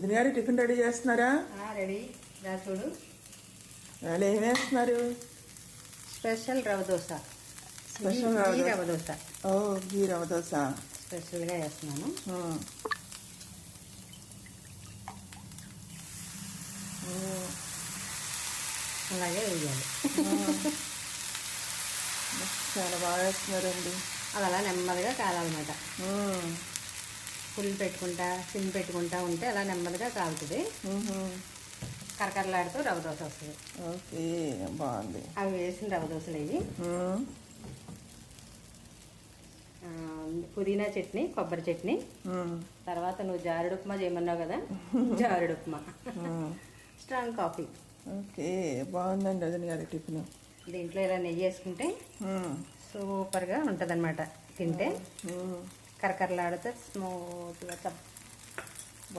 వదిన గారు tiffin ready చేస్తున్నారా? రెడీ. చూడు. వాళ్ళు ఏం వేస్తున్నారు స్పెషల్ రవ దోశ. స్పెషల్ ఈ- రవ ఈ దోశ. రవ ఓ గీ రవ్వ దోశ. స్పెషల్గా వేస్తున్నాను అలాగే వేయాలి. చాలా బాగా వేస్తున్నారండి. అది అలా నెమ్మదిగా కాలాలన్నమాట. ఫుల్ పెట్టుకుంటా సిమ్ పెట్టుకుంటా ఉంటే అలా నెమ్మదిగా కాలుతుంది ఉహు. కరకరలాడుతూ రవ దోశ వస్తుంది. ఓకే బాగుంది. అవి వేసిన రవ దోశలు ఇవి. పుదీనా చట్నీ కొబ్బరి చట్నీ. తర్వాత నువ్వు జారుడు ఉప్మా చేయమన్నావు కదా? జారుడు ఉప్మా. Strong coffee. ఓకే బాగుందండి వదిన గారి టిఫిన్. దీంట్లో ఇలా నెయ్యి వేసుకుంటే సూపర్గా ఉంటుంది తింటే. കറക്കറലാടുത്ത് സ്മൂത്ത് വെക്കാം.